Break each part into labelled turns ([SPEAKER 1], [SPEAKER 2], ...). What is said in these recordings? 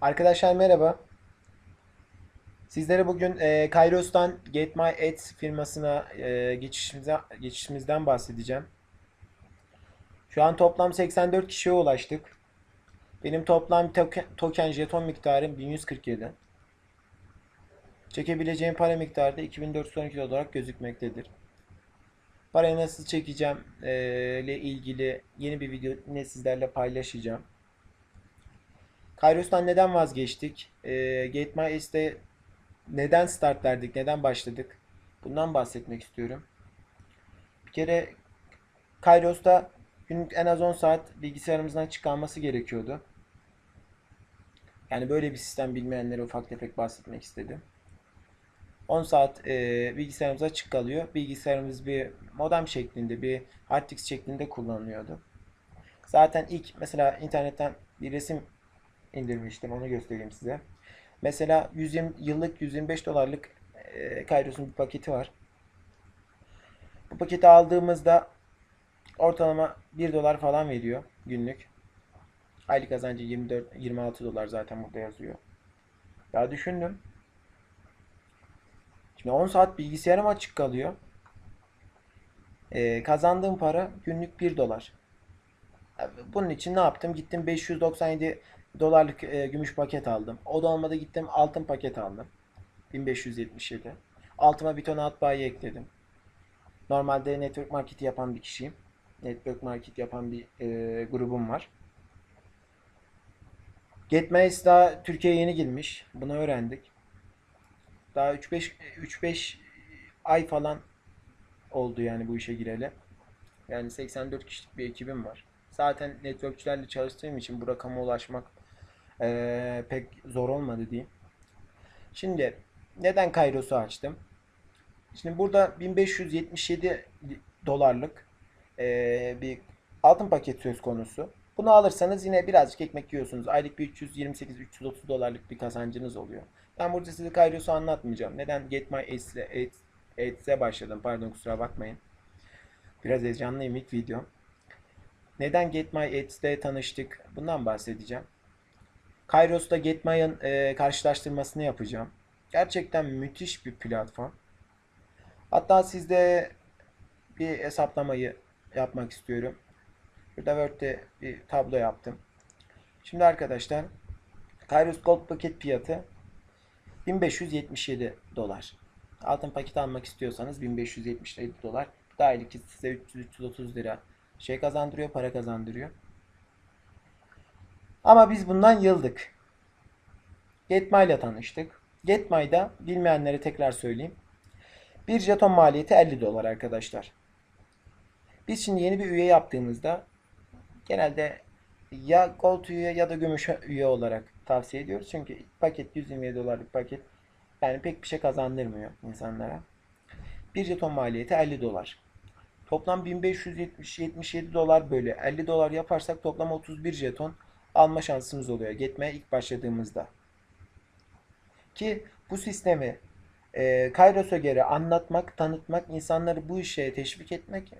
[SPEAKER 1] Arkadaşlar merhaba. Sizlere bugün e, Kairos'tan Get My Ads firmasına e, geçişimize, geçişimizden bahsedeceğim. Şu an toplam 84 kişiye ulaştık. Benim toplam token, token jeton miktarım 1147. Çekebileceğim para miktarı da 2412 olarak gözükmektedir. Parayı nasıl çekeceğim e, ile ilgili yeni bir video yine sizlerle paylaşacağım. Kairos'tan neden vazgeçtik? E, My Ads'te neden start verdik? Neden başladık? Bundan bahsetmek istiyorum. Bir kere Kairos'ta günlük en az 10 saat bilgisayarımızdan çıkarması gerekiyordu. Yani böyle bir sistem bilmeyenlere ufak tefek bahsetmek istedim. 10 saat e, bilgisayarımız açık kalıyor. Bilgisayarımız bir modem şeklinde, bir hard şeklinde kullanılıyordu. Zaten ilk mesela internetten bir resim indirmiştim. Onu göstereyim size. Mesela 120 yıllık 125 dolarlık e, Kairos'un bir paketi var. Bu paketi aldığımızda ortalama 1 dolar falan veriyor günlük. Aylık kazancı 24 26 dolar zaten burada yazıyor. Ya düşündüm. Şimdi 10 saat bilgisayarım açık kalıyor. Ee, kazandığım para günlük 1 dolar. Bunun için ne yaptım? Gittim 597 dolarlık e, gümüş paket aldım. O da olmadı gittim altın paket aldım. 1577. Altıma bir ton alt bayi ekledim. Normalde network marketi yapan bir kişiyim. Network market yapan bir e, grubum var. Getmaze daha Türkiye'ye yeni girmiş. Bunu öğrendik. Daha 3-5 3-5 ay falan oldu yani bu işe gireli. Yani 84 kişilik bir ekibim var. Zaten networkçilerle çalıştığım için bu rakama ulaşmak eee, pek zor olmadı diyeyim. Şimdi neden Kairos'u açtım? Şimdi burada 1577 dolarlık eee, bir altın paket söz konusu. Bunu alırsanız yine birazcık ekmek yiyorsunuz. Aylık bir 328-330 dolarlık bir kazancınız oluyor. Ben burada size Kairos'u anlatmayacağım. Neden Get My Ads'le Ads'e başladım. Pardon kusura bakmayın. Biraz heyecanlıyım ilk videom. Neden Get My Ads'te tanıştık? Bundan bahsedeceğim. Kairos'ta Get My'ın e, karşılaştırmasını yapacağım. Gerçekten müthiş bir platform. Hatta sizde bir hesaplamayı yapmak istiyorum. Burada Word'de bir tablo yaptım. Şimdi arkadaşlar Kairos Gold paket fiyatı 1577 dolar. Altın paket almak istiyorsanız 1577 dolar. Dahil ki size 300-330 lira şey kazandırıyor, para kazandırıyor. Ama biz bundan yıldık. Getmy ile tanıştık. Getmy'da bilmeyenlere tekrar söyleyeyim. Bir jeton maliyeti 50 dolar arkadaşlar. Biz şimdi yeni bir üye yaptığımızda genelde ya Gold üye ya da gümüş üye olarak tavsiye ediyoruz. Çünkü paket 127 dolarlık paket yani pek bir şey kazandırmıyor insanlara. Bir jeton maliyeti 50 dolar. Toplam 1577 dolar bölü 50 dolar yaparsak toplam 31 jeton alma şansımız oluyor. Getmeye ilk başladığımızda. Ki bu sistemi e, Kairos'a göre anlatmak, tanıtmak, insanları bu işe teşvik etmek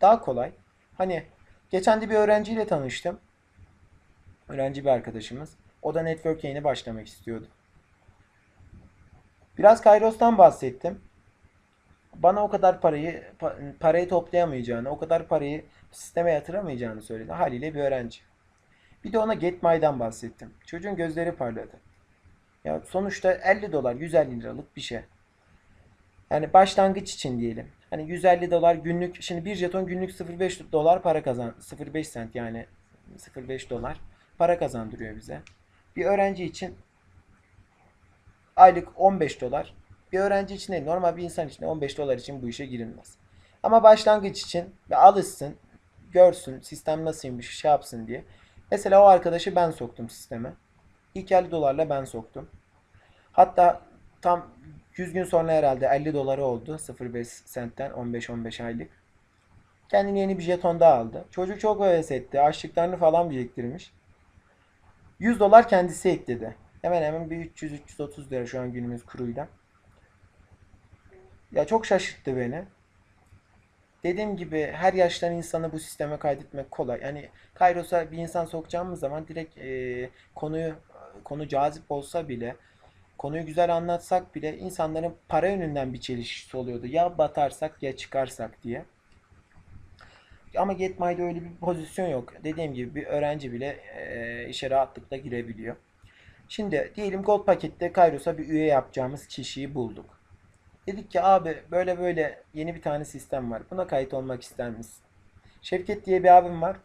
[SPEAKER 1] daha kolay. Hani geçen de bir öğrenciyle tanıştım. Öğrenci bir arkadaşımız. O da network yeni başlamak istiyordu. Biraz Kairos'tan bahsettim. Bana o kadar parayı pa- parayı toplayamayacağını, o kadar parayı sisteme yatıramayacağını söyledi. Haliyle bir öğrenci. Bir de ona GetMy'dan bahsettim. Çocuğun gözleri parladı. Ya sonuçta 50 dolar, 150 liralık bir şey. Yani başlangıç için diyelim. Hani 150 dolar günlük, şimdi bir jeton günlük 0.5 dolar para kazan, 0.5 sent yani 0.5 dolar para kazandırıyor bize. Bir öğrenci için aylık 15 dolar. Bir öğrenci için değil, normal bir insan için 15 dolar için bu işe girilmez. Ama başlangıç için ve alışsın, görsün, sistem nasılmış, şey yapsın diye. Mesela o arkadaşı ben soktum sisteme. İlk 50 dolarla ben soktum. Hatta tam 100 gün sonra herhalde 50 doları oldu. 0.5 sentten 15-15 aylık. Kendine yeni bir jeton daha aldı. Çocuk çok heves etti. Açlıklarını falan biriktirmiş. 100 dolar kendisi ekledi. Hemen hemen bir 300-330 lira şu an günümüz kuruyla. Ya çok şaşırttı beni. Dediğim gibi her yaştan insanı bu sisteme kaydetmek kolay. Yani Kairos'a bir insan sokacağımız zaman direkt e, konuyu konu cazip olsa bile konuyu güzel anlatsak bile insanların para yönünden bir çelişkisi oluyordu. Ya batarsak ya çıkarsak diye. Ama Getmy'de öyle bir pozisyon yok. Dediğim gibi bir öğrenci bile e, işe rahatlıkla girebiliyor. Şimdi diyelim Gold pakette Kairos'a bir üye yapacağımız kişiyi bulduk. Dedik ki abi böyle böyle yeni bir tane sistem var. Buna kayıt olmak ister misin? Şevket diye bir abim var.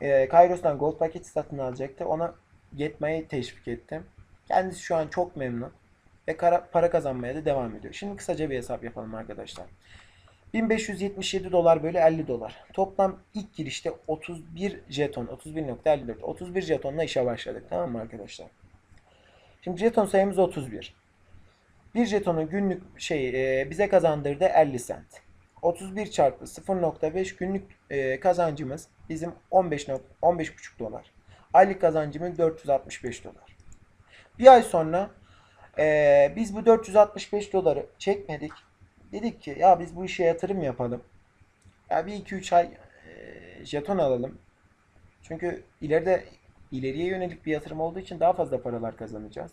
[SPEAKER 1] E, Kairos'tan Gold paketi satın alacaktı. Ona Getmy'yi teşvik ettim. Kendisi şu an çok memnun. Ve kara- para kazanmaya da devam ediyor. Şimdi kısaca bir hesap yapalım arkadaşlar. 1577 dolar bölü 50 dolar. Toplam ilk girişte 31 jeton, 31.54, 31 jetonla işe başladık. Tamam mı arkadaşlar? Şimdi jeton sayımız 31. Bir jetonun günlük şey e, bize kazandırdığı 50 sent. 31 çarpı 0.5 günlük e, kazancımız bizim 15 nok- 15,5 dolar. Aylık kazancımız 465 dolar. Bir ay sonra e, biz bu 465 doları çekmedik. Dedik ki ya biz bu işe yatırım yapalım. Ya bir 2-3 ay e, jeton alalım. Çünkü ileride ileriye yönelik bir yatırım olduğu için daha fazla paralar kazanacağız.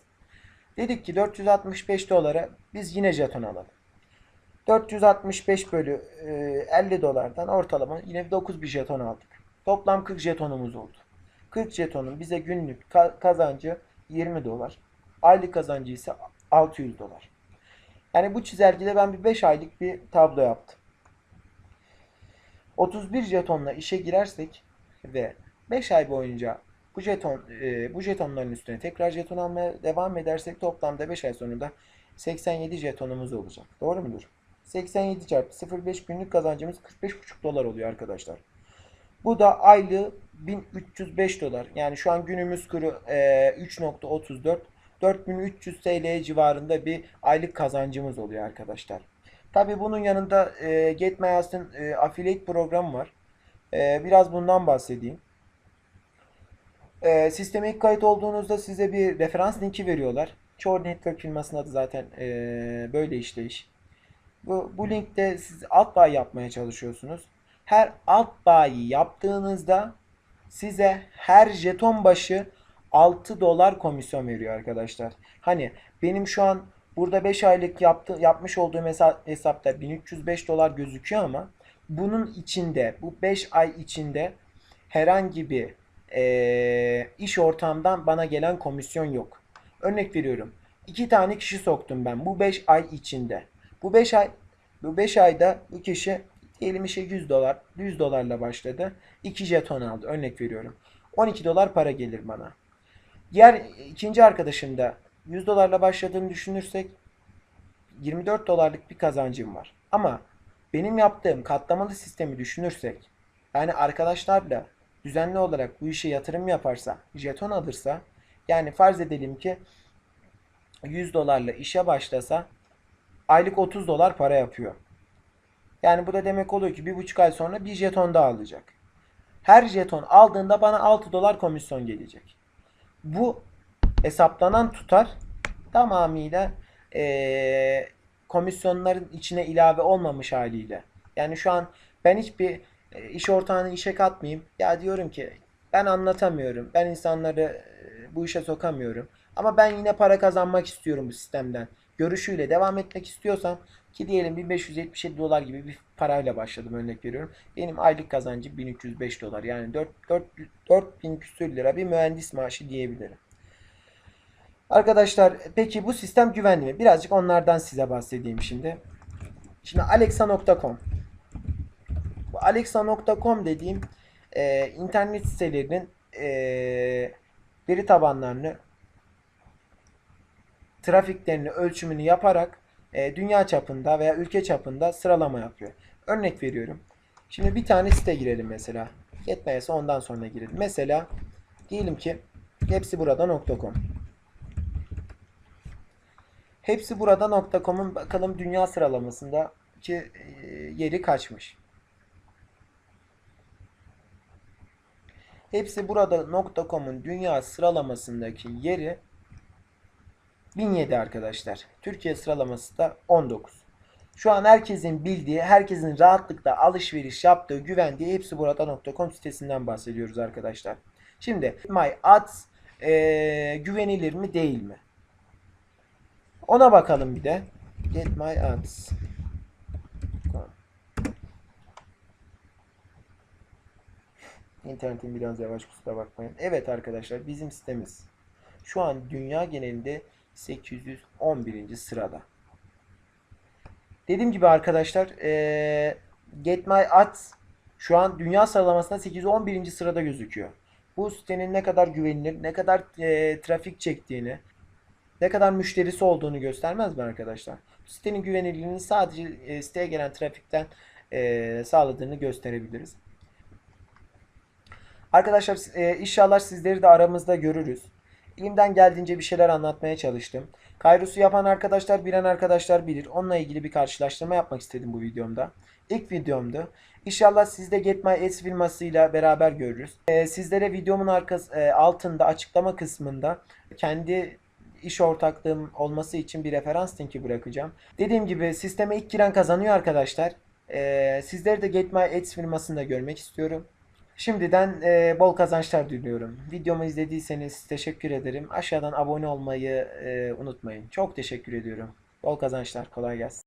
[SPEAKER 1] Dedik ki 465 dolara biz yine jeton alalım. 465 bölü e, 50 dolardan ortalama yine 9 bir jeton aldık. Toplam 40 jetonumuz oldu. 40 jetonun bize günlük ka- kazancı 20 dolar. Aylık kazancı ise 600 dolar. Yani bu çizelgede ben bir 5 aylık bir tablo yaptım. 31 jetonla işe girersek ve 5 ay boyunca bu jeton e, bu jetonların üstüne tekrar jeton almaya devam edersek toplamda 5 ay sonunda 87 jetonumuz olacak. Doğru mudur? 87 çarpı 0,5 günlük kazancımız 45,5 dolar oluyor arkadaşlar. Bu da aylığı 1305 dolar. Yani şu an günümüz kuru e, 3.34 4300 TL civarında bir aylık kazancımız oluyor arkadaşlar. Tabi bunun yanında e, GetMyAs'ın e, affiliate programı var. E, biraz bundan bahsedeyim. E, sisteme ilk kayıt olduğunuzda size bir referans linki veriyorlar. Çoğu network firmasının adı zaten e, böyle işleyiş. Bu, bu linkte siz alt bağ yapmaya çalışıyorsunuz. Her alt bağı yaptığınızda size her jeton başı 6 dolar komisyon veriyor arkadaşlar. Hani benim şu an burada 5 aylık yaptı, yapmış olduğum hesa- hesapta 1305 dolar gözüküyor ama bunun içinde bu 5 ay içinde herhangi bir eee, iş ortamdan bana gelen komisyon yok. Örnek veriyorum. 2 tane kişi soktum ben bu 5 ay içinde. Bu 5 ay bu 5 ayda bu kişi diyelim işe 100 dolar 100 dolarla başladı. 2 jeton aldı. Örnek veriyorum. 12 dolar para gelir bana. Diğer ikinci arkadaşım da 100 dolarla başladığını düşünürsek 24 dolarlık bir kazancım var. Ama benim yaptığım katlamalı sistemi düşünürsek yani arkadaşlarla düzenli olarak bu işe yatırım yaparsa, jeton alırsa yani farz edelim ki 100 dolarla işe başlasa aylık 30 dolar para yapıyor. Yani bu da demek oluyor ki bir buçuk ay sonra bir jeton daha alacak. Her jeton aldığında bana 6 dolar komisyon gelecek. Bu hesaplanan tutar tamamıyla eee, komisyonların içine ilave olmamış haliyle. Yani şu an ben hiçbir e, iş ortağını işe katmayayım. Ya diyorum ki ben anlatamıyorum. Ben insanları e, bu işe sokamıyorum. Ama ben yine para kazanmak istiyorum bu sistemden. Görüşüyle devam etmek istiyorsam ki diyelim 1577 dolar gibi bir parayla başladım örnek veriyorum. Benim aylık kazancım 1305 dolar. Yani 4, 4, 4000 küsür lira bir mühendis maaşı diyebilirim. Arkadaşlar peki bu sistem güvenli mi? Birazcık onlardan size bahsedeyim şimdi. Şimdi alexa.com alexa.com dediğim e, internet sitelerinin e, veri tabanlarını trafiklerini ölçümünü yaparak e, dünya çapında veya ülke çapında sıralama yapıyor. Örnek veriyorum. Şimdi bir tane site girelim mesela. Yetmeyese ondan sonra girelim. Mesela diyelim ki hepsi burada.com Hepsi burada.com'un bakalım dünya sıralamasında ki e, yeri kaçmış. Hepsi burada.com'un dünya sıralamasındaki yeri 1007 arkadaşlar. Türkiye sıralaması da 19. Şu an herkesin bildiği, herkesin rahatlıkla alışveriş yaptığı, güvendiği hepsi burada.com sitesinden bahsediyoruz arkadaşlar. Şimdi My Ads e, güvenilir mi değil mi? Ona bakalım bir de. Get my ads. İnternetim biraz yavaş kusura bakmayın. Evet arkadaşlar bizim sitemiz şu an dünya genelinde 811. sırada. Dediğim gibi arkadaşlar eee Get şu an dünya sıralamasında 811. sırada gözüküyor. Bu sitenin ne kadar güvenilir, ne kadar eee, trafik çektiğini, ne kadar müşterisi olduğunu göstermez mi arkadaşlar? Sitenin güvenilirliğini sadece eee, siteye gelen trafikten eee, sağladığını gösterebiliriz. Arkadaşlar e, inşallah sizleri de aramızda görürüz. Elimden geldiğince bir şeyler anlatmaya çalıştım. Kayros'u yapan arkadaşlar bilen arkadaşlar bilir. Onunla ilgili bir karşılaştırma yapmak istedim bu videomda. İlk videomdu. İnşallah siz de Get My Ads firmasıyla beraber görürüz. E, sizlere videomun arkası, e, altında açıklama kısmında kendi iş ortaklığım olması için bir referans linki bırakacağım. Dediğim gibi sisteme ilk giren kazanıyor arkadaşlar. E, sizleri de Get My Ads firmasında görmek istiyorum. Şimdiden e, bol kazançlar diliyorum. Videomu izlediyseniz teşekkür ederim. Aşağıdan abone olmayı e, unutmayın. Çok teşekkür ediyorum. Bol kazançlar. Kolay gelsin.